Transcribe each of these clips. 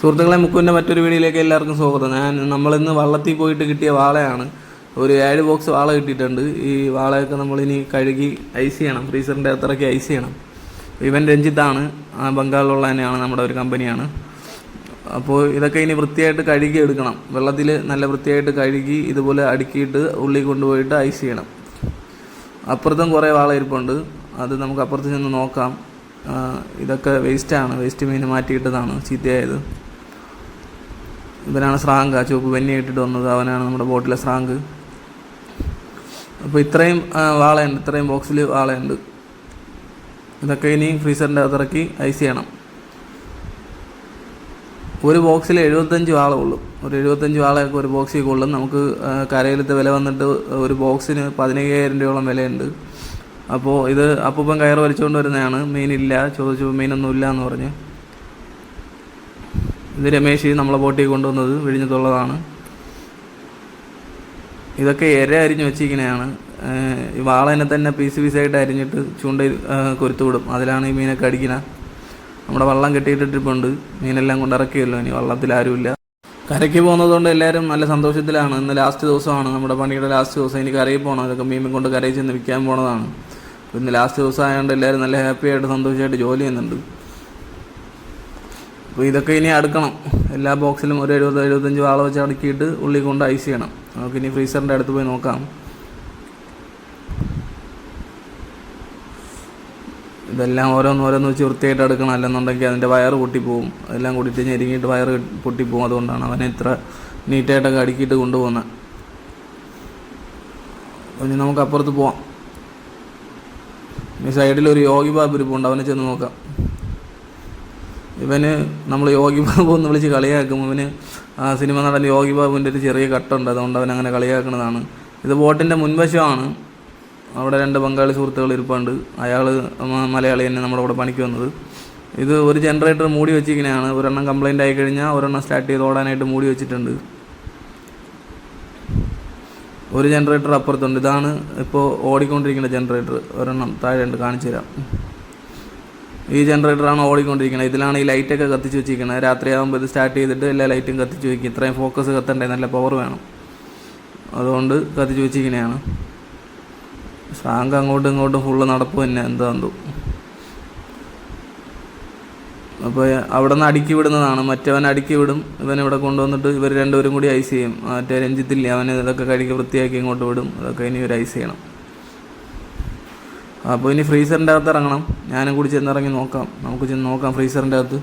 സുഹൃത്തുക്കളെ മുക്കുവിന്റെ മറ്റൊരു വീഡിയോയിലേക്ക് എല്ലാവർക്കും സ്വാഗതം. ഞാൻ നമ്മളിന്ന് വള്ളത്തിൽ പോയിട്ട് കിട്ടിയ വാളയാണ്. ഒരു ഏഴ് ബോക്സ് വാള കിട്ടിയിട്ടുണ്ട്. ഈ വാളയൊക്കെ നമ്മളിനി കഴുകി ഐസ് ചെയ്യണം. ഫ്രീസറിന്റെ അത്രയ്ക്ക് ഐസ് ചെയ്യണം. ഇവൻ രഞ്ജിത്താണ്. ബംഗാളിലുള്ള തന്നെയാണ് നമ്മുടെ ഒരു കമ്പനിയാണ്. അപ്പോൾ ഇതൊക്കെ ഇനി വൃത്തിയായിട്ട് കഴുകി എടുക്കണം. വെള്ളത്തിൽ നല്ല വൃത്തിയായിട്ട് കഴുകി ഇതുപോലെ അടുക്കിയിട്ട് ഉള്ളിൽ കൊണ്ടുപോയിട്ട് ഐസ് ചെയ്യണം. അപ്പുറത്തും കുറേ വാള ഇരിപ്പുണ്ട്. അത് നമുക്ക് അപ്പുറത്ത് ചെന്ന് നോക്കാം. ഇതൊക്കെ വേസ്റ്റാണ് വേസ്റ്റ് മീൻ മാറ്റിയിട്ടതാണ് ചീത്തയായത്. ഇവനാണ് സ്രാങ്ക്. ആ ചുവപ്പ് വെന്നി ഇട്ടിട്ട് വന്നത് അവനാണ് നമ്മുടെ ബോട്ടിലെ സ്രാങ്ക്. അപ്പോൾ ഇത്രയും വാളയുണ്ട്. ഇത്രയും ബോക്സിൽ വാളയുണ്ട്. ഇതൊക്കെ ഇനി ഫ്രീസറിന്റെ അകത്തിറക്കി ഐസ് ചെയ്യണം. ഒരു ബോക്സിൽ എഴുപത്തഞ്ച് വാള ഉള്ളൂ. ഒരു എഴുപത്തഞ്ച് വാളയൊക്കെ ഒരു ബോക്സിൽ കൊള്ളും. നമുക്ക് കരയിലത്തെ വില വന്നിട്ട് ഒരു ബോക്സിന് പതിനയ്യായിരം രൂപയോളം വിലയുണ്ട്. അപ്പോൾ ഇത് അപ്പൂപ്പൻ കയർ വലിച്ചുകൊണ്ട് വരുന്നതാണ്. മീനില്ല. ചോദിച്ചു മീനൊന്നും ഇല്ല എന്ന് പറഞ്ഞ്. ഇത് രമേശ് നമ്മളെ ബോട്ടിൽ കൊണ്ടുവന്നത് വിഴിഞ്ഞത്തുള്ളതാണ്. ഇതൊക്കെ ഇര അരിഞ്ഞ് വെച്ചിരിക്കുന്നതാണ് ഈ വാളനെ തന്നെ പീസ് പീസായിട്ട് അരിഞ്ഞിട്ട് ചൂണ്ടയിൽ കൊരുത്തു വിടും. അതിലാണ് ഈ മീനൊക്കെ അടിക്കുന്നത് നമ്മുടെ വള്ളം കെട്ടിയിട്ടിട്ടുണ്ട് മീനെല്ലാം കൊണ്ട് ഇറക്കിയല്ലോ ഇനി വള്ളത്തിൽ ആരുമില്ല. കരയ്ക്ക് പോകുന്നതുകൊണ്ട് എല്ലാവരും നല്ല സന്തോഷത്തിലാണ്. ഇന്ന് ലാസ്റ്റ് ദിവസമാണ്. നമ്മുടെ പണിയുടെ ലാസ്റ്റ് ദിവസം. ഇനി കരയിൽ പോകണം ഇതൊക്കെ മീൻ കൊണ്ട് കരയിൽ ചെന്ന് വിൽക്കാൻ പോണതാണ്. ഇന്ന് ലാസ്റ്റ് ദിവസം ആയതുകൊണ്ട് എല്ലാവരും നല്ല ഹാപ്പിയായിട്ട് സന്തോഷമായിട്ട് ജോലി ചെയ്യുന്നുണ്ട്. അപ്പോൾ ഇതൊക്കെ ഇനി അടുക്കണം. എല്ലാ ബോക്സിലും ഒരു എഴുപത് എഴുപത്തഞ്ച് വാള വെച്ച് അടുക്കിയിട്ട് ഉള്ളിൽ കൊണ്ട് ഐസ് ചെയ്യണം. നമുക്ക് ഇനി ഫ്രീസറിന്റെ അടുത്ത് പോയി നോക്കാം. ഇതെല്ലാം ഓരോന്ന് ഓരോന്ന് വെച്ച് വൃത്തിയായിട്ട് എടുക്കണം. അല്ലെന്നുണ്ടെങ്കിൽ അതിന്റെ വയറ് പൊട്ടിപ്പോവും. അതെല്ലാം കൂടിയിട്ട് ഞെരുങ്ങിയിട്ട് വയറ് പൊട്ടിപ്പോവും. അതുകൊണ്ടാണ് അവനെ ഇത്ര നീറ്റായിട്ടൊക്കെ അടുക്കിയിട്ട് കൊണ്ടുപോകുന്നത്. ഇനി നമുക്ക് അപ്പുറത്ത് പോവാം. ഈ സൈഡിൽ ഒരു യോഗി ബാബു ഇരിപ്പുണ്ട് അവനെ ചെന്ന് നോക്കാം. ഇവന് നമ്മൾ യോഗി ബാബു എന്ന് വിളിച്ച് കളിയാക്കും. ഇവന് ആ സിനിമ നടൻ യോഗി ബാബുവിന്റെ ഒരു ചെറിയ കട്ടുണ്ട്. അതുകൊണ്ട് അവൻ അങ്ങനെ കളിയാക്കുന്നതാണ് ഇത് ബോട്ടിന്റെ മുൻവശമാണ്. അവിടെ രണ്ട് ബംഗാളി സുഹൃത്തുക്കൾ ഇരിപ്പുണ്ട്. അയാൾ മലയാളി തന്നെ നമ്മുടെ കൂടെ പണിക്ക് വന്നത്. ഇത് ഒരു ജനറേറ്റർ മൂടി വെച്ചിരിക്കുന്നതാണ് ഒരെണ്ണം കംപ്ലൈന്റ് ആയി കഴിഞ്ഞാൽ ഒരെണ്ണം സ്റ്റാർട്ട് ചെയ്ത് ഓടാനായിട്ട് മൂടി വെച്ചിട്ടുണ്ട്. ഒരു ജനറേറ്റർ അപ്പുറത്തുണ്ട്. ഇതാണ് ഇപ്പോൾ ഓടിക്കൊണ്ടിരിക്കുന്ന ജനറേറ്റർ. ഒരെണ്ണം താഴെ ഉണ്ട് കാണിച്ചു തരാം. ഈ ജനറേറ്ററാണ് ഓടിക്കൊണ്ടിരിക്കുന്നത് ഇതിലാണ് ഈ ലൈറ്റൊക്കെ കത്തിച്ച് വെച്ചിരിക്കുന്നത് രാത്രിയാകുമ്പോൾ ഇത് സ്റ്റാർട്ട് ചെയ്തിട്ട് എല്ലാ ലൈറ്റും കത്തിച്ച് വയ്ക്കും ഇത്രയും ഫോക്കസ് കത്തണ്ടേ? നല്ല പവർ വേണം. അതുകൊണ്ട് കത്തിച്ച് വെച്ചിരിക്കുന്നതാണ് സാങ്ക് അങ്ങോട്ടും ഇങ്ങോട്ടും ഫുള്ള് നടപ്പ് തന്നെ എന്താ എന്തോ അപ്പോൾ അവിടെ നിന്ന് അടുക്കി വിടുന്നതാണ്. മറ്റവൻ അടുക്കി വിടും. ഇവൻ ഇവിടെ കൊണ്ടുവന്നിട്ട് ഇവർ രണ്ടുപേരും കൂടി ഐസ് ചെയ്യും. മറ്റേ രഞ്ജിത്തില്ലേ അവൻ ഇതൊക്കെ കഴുകി വൃത്തിയാക്കി ഇങ്ങോട്ട് വിടും. അതൊക്കെ ഇനി ഒരു ഐസ് ചെയ്യണം. അപ്പോൾ ഇനി ഫ്രീസറിന്റെ അകത്ത് ഇറങ്ങണം. ഞാനും കൂടി ചെന്നിറങ്ങി നോക്കാം. നമുക്ക് ചെന്ന് നോക്കാം ഫ്രീസറിന്റെ അകത്ത്.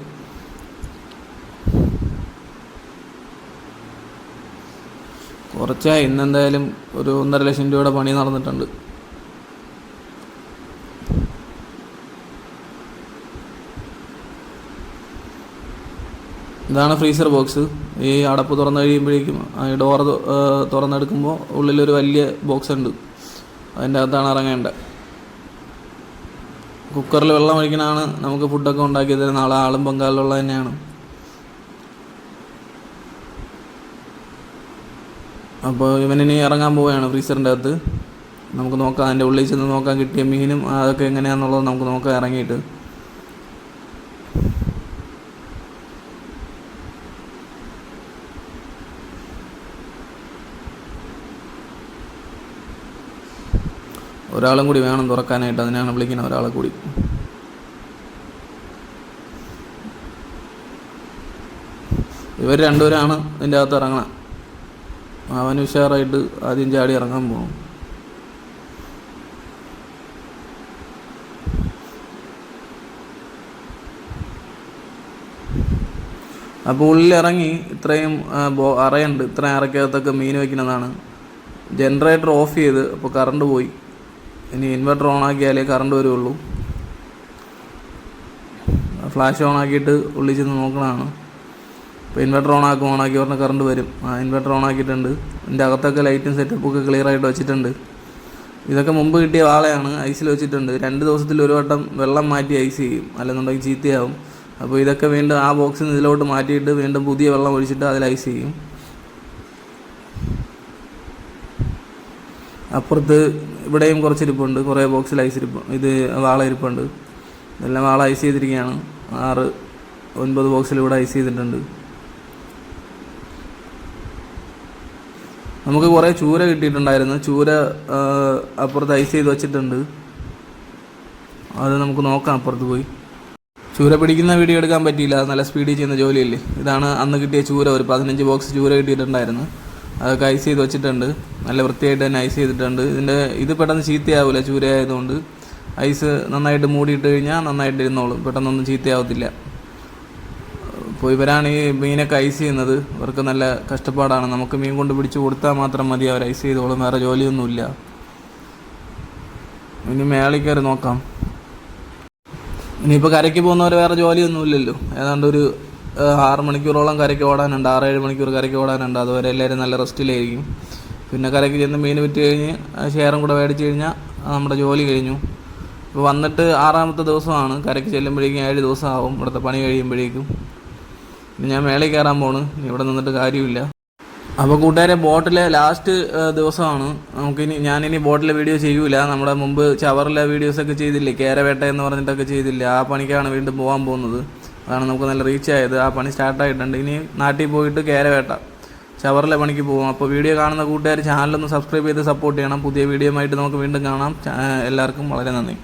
കുറച്ചായി. ഇന്നെന്തായാലും ഒരു ഒന്നര ലക്ഷം രൂപയുടെ പണി നടന്നിട്ടുണ്ട്. ഇതാണ് ഫ്രീസർ ബോക്സ്. ഈ അടപ്പ് തുറന്നു കഴിയുമ്പോഴേക്കും ഈ ഡോർ തുറന്നെടുക്കുമ്പോൾ ഉള്ളിലൊരു വലിയ ബോക്സ് ഉണ്ട്. അതിന്റെ അകത്താണ് ഇറങ്ങേണ്ടത്. കുക്കറിൽ വെള്ളം ഒഴിക്കണതാണ് നമുക്ക് ഫുഡൊക്കെ ഉണ്ടാക്കി തരുന്ന ആളെ ആളും ബംഗാളിലുള്ള തന്നെയാണ്. അപ്പോൾ ഇവനിനി ഇറങ്ങാൻ പോവുകയാണ് ഫ്രീസറിന്റെ അകത്ത്. നമുക്ക് നോക്കാം അതിന്റെ ഉള്ളിൽ ചെന്ന് നോക്കാൻ കിട്ടിയ മീനും അതൊക്കെ എങ്ങനെയാണെന്നുള്ളത് നമുക്ക് നോക്കാം ഇറങ്ങിയിട്ട്. ഒരാളും കൂടി വേണം തുറക്കാനായിട്ട് അതിനാണ് വിളിക്കുന്നത് ഒരാളെ കൂടി. ഇവർ രണ്ടുപേരാണ് ഇതിന്റെ അകത്ത് ഇറങ്ങണം. അവൻ ഉഷാറായിട്ട് ആദ്യം ചാടി ഇറങ്ങാൻ പോകും അപ്പോൾ ഉള്ളിലിറങ്ങി ഇത്രയും ബോ അറയുണ്ട്. ഇത്രയും അറയ്ക്കകത്തൊക്കെ മീൻ വയ്ക്കുന്നതാണ്. ജനറേറ്റർ ഓഫ് ചെയ്ത് അപ്പോൾ കറണ്ട് പോയി. ഇനി ഇൻവെർട്ടർ ഓൺ ആക്കിയാലേ കറണ്ട് വരുള്ളൂ. ഫ്ലാഷ് ഓൺ ആക്കിയിട്ട് ഉള്ളിൽ ചെന്ന് നോക്കണതാണ്. ഇപ്പോൾ ഇൻവെർട്ടർ ഓൺ ആക്കും ഓൺ ആക്കി പറഞ്ഞാൽ കറണ്ട് വരും. ആ ഇൻവെർട്ടർ ഓൺ ആക്കിയിട്ടുണ്ട്. എന്റെ അകത്തൊക്കെ ലൈറ്റും സെറ്റപ്പും ഒക്കെ ക്ലിയർ ആയിട്ട് വെച്ചിട്ടുണ്ട്. ഇതൊക്കെ മുമ്പ് കിട്ടിയ വാളയാണ് ഐസിൽ വെച്ചിട്ടുണ്ട്. രണ്ട് ദിവസത്തിൽ ഒരു വട്ടം വെള്ളം മാറ്റി ഐസ് ചെയ്യും. അല്ലെന്നുണ്ടെങ്കിൽ ചീത്തയാവും. അപ്പോൾ ഇതൊക്കെ വീണ്ടും ആ ബോക്സിൽ നിന്ന് ഇതിലോട്ട് മാറ്റിയിട്ട് വീണ്ടും പുതിയ വെള്ളം ഒഴിച്ചിട്ട് അതിൽ ഐസ് ചെയ്യും. അപ്പുറത്ത് ഇവിടെയും കുറച്ച് ഇരിപ്പുണ്ട്. കുറേ ബോക്സിൽ ഐസ് ഇരിപ്പ് ഇത് വാള ഇരിപ്പുണ്ട്. ഇതെല്ലാം വാള ഐസ് ചെയ്തിരിക്കുകയാണ്. ആറ് ഒൻപത് ബോക്സിൽ ഇവിടെ ഐസ് ചെയ്തിട്ടുണ്ട്. നമുക്ക് കുറേ ചൂര കിട്ടിയിട്ടുണ്ടായിരുന്നു. ചൂര അപ്പുറത്ത് ഐസ് ചെയ്ത് വെച്ചിട്ടുണ്ട്. അത് നമുക്ക് നോക്കാം അപ്പുറത്ത് പോയി. ചൂര പിടിക്കുന്ന വീഡിയോ എടുക്കാൻ പറ്റിയില്ല. നല്ല സ്പീഡിൽ ചെയ്യുന്ന ജോലിയല്ലേ. ഇതാണ് അന്ന് കിട്ടിയ ചൂര. ഒരു പതിനഞ്ച് ബോക്സ് ചൂര കിട്ടിയിട്ടുണ്ടായിരുന്നു. അതൊക്കെ ഐസ് ചെയ്ത് വെച്ചിട്ടുണ്ട്. നല്ല വൃത്തിയായിട്ട് തന്നെ ഐസ് ചെയ്തിട്ടുണ്ട്. ഇതിന്റെ ഇത് പെട്ടെന്ന് ചീത്തയാവില്ല ചൂരയായതുകൊണ്ട്. ഐസ് നന്നായിട്ട് മൂടിയിട്ട് കഴിഞ്ഞാൽ നന്നായിട്ട് ഇരുന്നോളും. പെട്ടെന്നൊന്നും ചീത്തയാവത്തില്ല. അപ്പോൾ ഇവരാണ് ഈ മീനൊക്കെ ഐസ് ചെയ്യുന്നത്. ഇവർക്ക് നല്ല കഷ്ടപ്പാടാണ്. നമുക്ക് മീൻ കൊണ്ട് പിടിച്ച് കൊടുത്താൽ മാത്രം മതി അവർ ഐസ് ചെയ്തോളും. വേറെ ജോലിയൊന്നുമില്ല. ഇനി മേളിൽ കയറി നോക്കാം. ഇനിയിപ്പോൾ കരയ്ക്ക് പോകുന്നവർ വേറെ ജോലിയൊന്നുമില്ലല്ലോ. ഏതാണ്ട് ഒരു ആറ് മണിക്കൂറോളം കരയ്ക്ക് ഓടാനുണ്ട് ആറ് ഏഴ് മണിക്കൂർ കരയ്ക്ക് ഓടാനുണ്ട്. അതുവരെ എല്ലാവരും നല്ല റെസ്റ്റിലായിരിക്കും. പിന്നെ കരയ്ക്ക് ചെന്ന് മീൻ വിറ്റ് കഴിഞ്ഞ് ഷെയറും കൂടെ മേടിച്ച് കഴിഞ്ഞാൽ നമ്മുടെ ജോലി കഴിഞ്ഞു. ഇപ്പോൾ വന്നിട്ട് ആറാമത്തെ ദിവസമാണ്. കരയ്ക്ക് ചെല്ലുമ്പോഴേക്കും ഏഴ് ദിവസമാവും. ഇവിടുത്തെ പണി കഴിയുമ്പോഴേക്കും. ഇനി ഞാൻ മേളയിൽ കയറാൻ പോണ്. ഇവിടെ നിന്നിട്ട് കാര്യമില്ല. അപ്പോൾ കൂട്ടുകാരെ ബോട്ടിലെ ലാസ്റ്റ് ദിവസമാണ്. നമുക്കിനി ഞാനിനി ബോട്ടിലെ വീഡിയോ ചെയ്യൂല. നമ്മുടെ മുമ്പ് ചവറിലെ വീഡിയോസൊക്കെ ചെയ്തില്ലേ? കേരവേട്ട എന്ന് പറഞ്ഞിട്ടൊക്കെ ചെയ്തില്ലേ? ആ പണിക്കാണ് വീണ്ടും പോകാൻ പോകുന്നത്. അതാണ് നമുക്ക് നല്ല റീച്ച് ആയത്. ആ പണി സ്റ്റാർട്ടായിട്ടുണ്ട് ഇനി നാട്ടിൽ പോയിട്ട് കേരവേട്ട ചവറിലെ പണിക്ക് പോകും. അപ്പോൾ വീഡിയോ കാണുന്ന കൂട്ടുകാർ ചാനലൊന്ന് സബ്സ്ക്രൈബ് ചെയ്ത് സപ്പോർട്ട് ചെയ്യണം. പുതിയ വീഡിയോ ആയിട്ട് നമുക്ക് വീണ്ടും കാണാം. എല്ലാവർക്കും വളരെ നന്ദി.